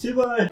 제발.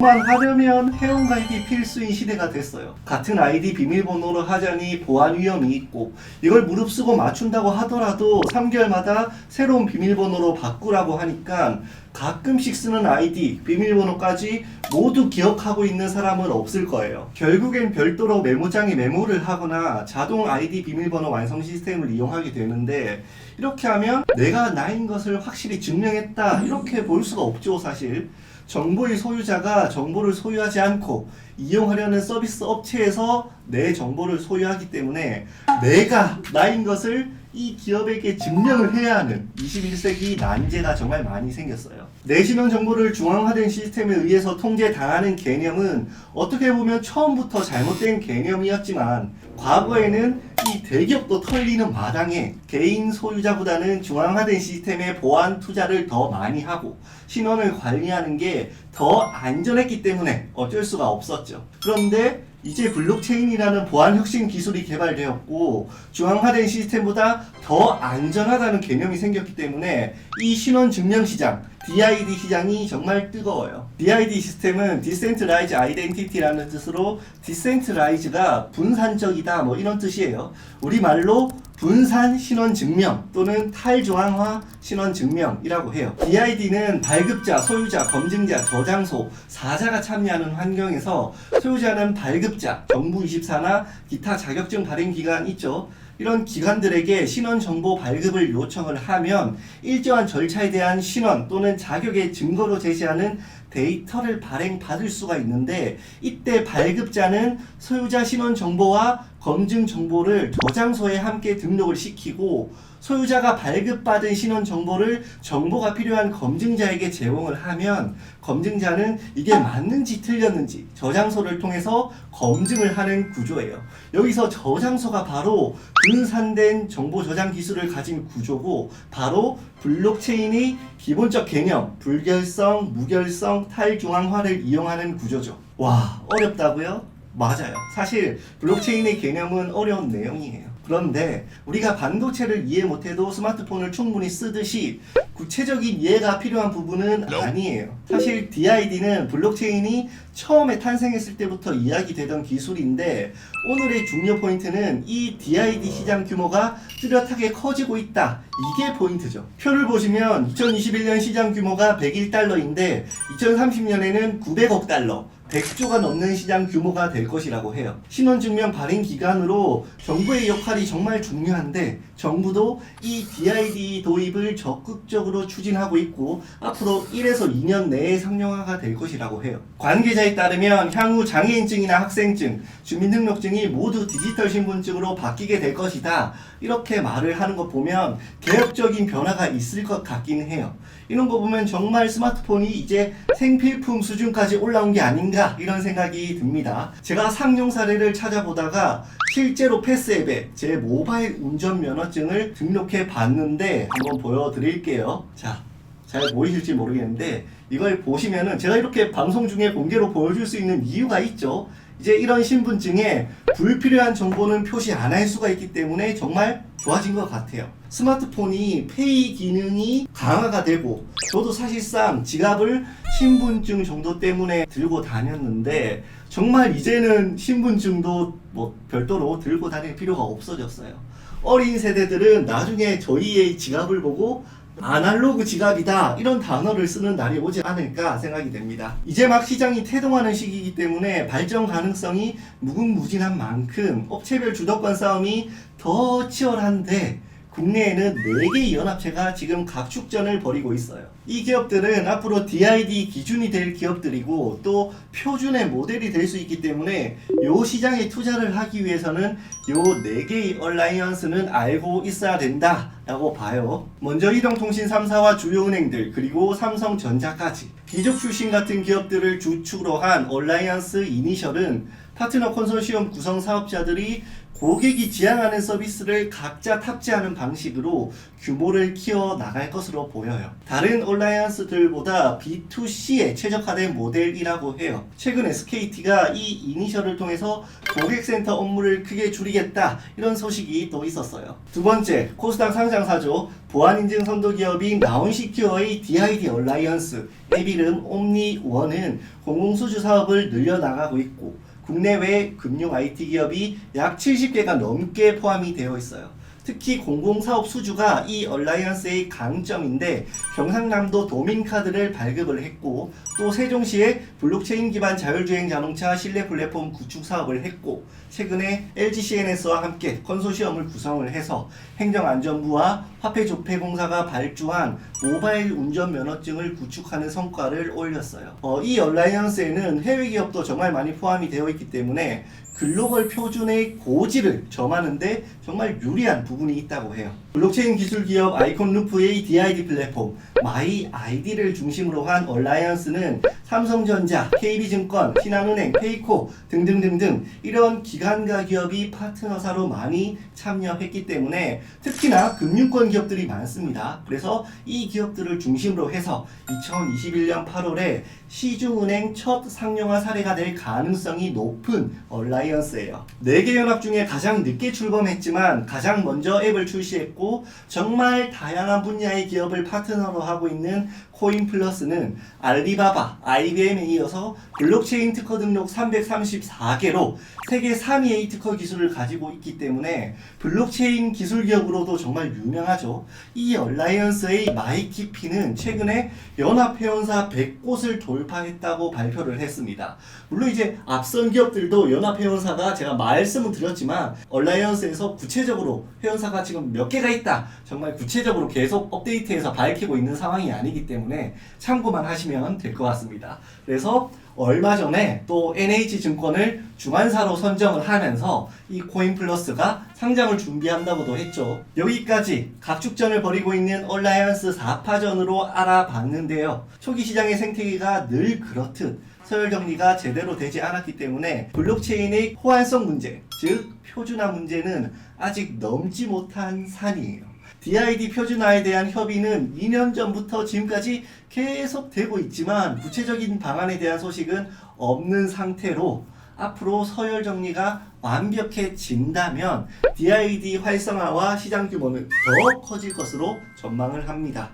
만 하려면 회원가입이 필수인 시대가 됐어요. 같은 아이디 비밀번호로 하자니 보안 위험이 있고 이걸 무릅쓰고 맞춘다고 하더라도 3개월마다 새로운 비밀번호로 바꾸라고 하니까 가끔씩 쓰는 아이디 비밀번호까지 모두 기억하고 있는 사람은 없을 거예요. 결국엔 별도로 메모장에 메모를 하거나 자동 아이디 비밀번호 완성 시스템을 이용하게 되는데 이렇게 하면 내가 나인 것을 확실히 증명했다 이렇게 볼 수가 없죠 사실. 정보의 소유자가 정보를 소유하지 않고 이용하려는 서비스 업체에서 내 정보를 소유하기 때문에 내가 나인 것을 이 기업에게 증명을 해야 하는 21세기 난제가 정말 많이 생겼어요. 내 신원 정보를 중앙화된 시스템에 의해서 통제당하는 개념은 어떻게 보면 처음부터 잘못된 개념이었지만 과거에는 이 대기업도 털리는 마당에 개인 소유자보다는 중앙화된 시스템에 보안 투자를 더 많이 하고 신원을 관리하는 게 더 안전했기 때문에 어쩔 수가 없었죠. 그런데 이제 블록체인이라는 보안 혁신 기술이 개발되었고 중앙화된 시스템보다 더 안전하다는 개념이 생겼기 때문에 이 신원 증명 시장 DID 시장이 정말 뜨거워요. DID 시스템은 Decentralized Identity라는 뜻으로 Decentralize가 분산적이다 뭐 이런 뜻이에요. 우리말로 분산 신원 증명 또는 탈중앙화 신원 증명이라고 해요. DID는 발급자, 소유자, 검증자, 저장소, 사자가 참여하는 환경에서 소유자는 발급자, 정부 24나 기타 자격증 발행 기관 있죠. 이런 기관들에게 신원 정보 발급을 요청을 하면 일정한 절차에 대한 신원 또는 자격의 증거로 제시하는 데이터를 발행받을 수가 있는데 이때 발급자는 소유자 신원 정보와 검증 정보를 저장소에 함께 등록을 시키고 소유자가 발급받은 신원 정보를 정보가 필요한 검증자에게 제공을 하면 검증자는 이게 맞는지 틀렸는지 저장소를 통해서 검증을 하는 구조예요. 여기서 저장소가 바로 분산된 정보 저장 기술을 가진 구조고 바로 블록체인의 기본적 개념 불결성, 무결성, 탈중앙화를 이용하는 구조죠. 와 어렵다고요? 맞아요. 사실 블록체인의 개념은 어려운 내용이에요. 그런데 우리가 반도체를 이해 못해도 스마트폰을 충분히 쓰듯이 구체적인 이해가 필요한 부분은 아니에요. 사실 DID는 블록체인이 처음에 탄생했을 때부터 이야기되던 기술인데 오늘의 중요 포인트는 이 DID 시장 규모가 뚜렷하게 커지고 있다. 이게 포인트죠. 표를 보시면 2021년 시장 규모가 101달러인데 2030년에는 900억 달러. 100조가 넘는 시장 규모가 될 것이라고 해요. 신원증명 발행 기간으로 정부의 역할이 정말 중요한데 정부도 이 DID 도입을 적극적으로 추진하고 있고 앞으로 1에서 2년 내에 상용화가 될 것이라고 해요. 관계자에 따르면 향후 장애인증이나 학생증, 주민등록증이 모두 디지털 신분증으로 바뀌게 될 것이다. 이렇게 말을 하는 거 보면 개혁적인 변화가 있을 것 같긴 해요. 이런 거 보면 정말 스마트폰이 이제 생필품 수준까지 올라온 게 아닌가 이런 생각이 듭니다. 제가 상용 사례를 찾아보다가 실제로 패스 앱에 제 모바일 운전면허증을 등록해 봤는데 한번 보여드릴게요. 자, 잘 보이실지 모르겠는데 이걸 보시면은 제가 이렇게 방송 중에 공개로 보여줄 수 있는 이유가 있죠. 이제 이런 신분증에 불필요한 정보는 표시 안 할 수가 있기 때문에 정말 좋아진 것 같아요. 스마트폰이 페이 기능이 강화가 되고 저도 사실상 지갑을 신분증 정도 때문에 들고 다녔는데 정말 이제는 신분증도 뭐 별도로 들고 다닐 필요가 없어졌어요. 어린 세대들은 나중에 저희의 지갑을 보고 아날로그 지갑이다 이런 단어를 쓰는 날이 오지 않을까 생각이 됩니다. 이제 막 시장이 태동하는 시기이기 때문에 발전 가능성이 무궁무진한 만큼 업체별 주도권 싸움이 더 치열한데 국내에는 4개의 연합체가 지금 각축전을 벌이고 있어요. 이 기업들은 앞으로 DID 기준이 될 기업들이고 또 표준의 모델이 될 수 있기 때문에 요 시장에 투자를 하기 위해서는 요 4개의 얼라이언스는 알고 있어야 된다 라고 봐요. 먼저 이동통신 3사와 주요 은행들 그리고 삼성전자까지 기적 출신 같은 기업들을 주축으로 한 얼라이언스 이니셜은 파트너 컨소시엄 구성 사업자들이 고객이 지향하는 서비스를 각자 탑재하는 방식으로 규모를 키워 나갈 것으로 보여요. 다른 얼라이언스들보다 B2C에 최적화된 모델이라고 해요. 최근 SKT가 이 이니셜을 통해서 고객센터 업무를 크게 줄이겠다 이런 소식이 또 있었어요. 두 번째, 코스닥 상장사죠. 보안 인증 선도 기업인 나온시큐어의 DID 얼라이언스, 앱 이름 옴니원은 공공수주 사업을 늘려나가고 있고 국내외 금융 IT 기업이 약 70개가 넘게 포함이 되어 있어요. 특히 공공사업 수주가 이 얼라이언스의 강점인데 경상남도 도민카드를 발급을 했고 또 세종시에 블록체인 기반 자율주행 자동차 실내 플랫폼 구축 사업을 했고 최근에 LG CNS와 함께 컨소시엄을 구성을 해서 행정안전부와 화폐조폐공사가 발주한 모바일 운전 면허증을 구축하는 성과를 올렸어요. 어, 이 얼라이언스에는 해외 기업도 정말 많이 포함이 되어 있기 때문에 글로벌 표준의 고지를 점하는데 정말 유리한 부분이 있다고 해요. 블록체인 기술 기업 아이콘 루프의 DID 플랫폼 마이 아이디를 중심으로 한 얼라이언스는 삼성전자, KB증권, 신한은행, 페이코 등등등등 이런 기관과 기업이 파트너사로 많이 참여했기 때문에 특히나 금융권 기업들이 많습니다. 그래서 이 기업들을 중심으로 해서 2021년 8월에 시중은행 첫 상용화 사례가 될 가능성이 높은 얼라이언스예요. 4개 연합 중에 가장 늦게 출범했지만 가장 먼저 앱을 출시했고 정말 다양한 분야의 기업을 파트너로 하고 있는 코인플러스는 알리바바, IBM에 이어서 블록체인 특허 등록 334개로 세계 3위의 특허 기술을 가지고 있기 때문에 블록체인 기술 기업으로도 정말 유명하죠. 이 얼라이언스의 마이키피는 최근에 연합 회원사 100곳을 돌파했다고 발표를 했습니다. 물론 이제 앞선 기업들도 연합 회원사가 제가 말씀을 드렸지만 얼라이언스에서 구체적으로 회원사가 지금 몇 개가 있다. 정말 구체적으로 계속 업데이트해서 밝히고 있는 상황이 아니기 때문에 참고만 하시면 될 것 같습니다. 그래서 얼마 전에 또 NH증권을 주관사로 선정을 하면서 이 코인플러스가 상장을 준비한다고도 했죠. 여기까지 각축전을 벌이고 있는 얼라이언스 4파전으로 알아봤는데요. 초기 시장의 생태계가 늘 그렇듯 서열 정리가 제대로 되지 않았기 때문에 블록체인의 호환성 문제, 즉 표준화 문제는 아직 넘지 못한 산이에요. DID 표준화에 대한 협의는 2년 전부터 지금까지 계속 되고 있지만 구체적인 방안에 대한 소식은 없는 상태로 앞으로 서열 정리가 완벽해진다면 DID 활성화와 시장 규모는 더 커질 것으로 전망을 합니다.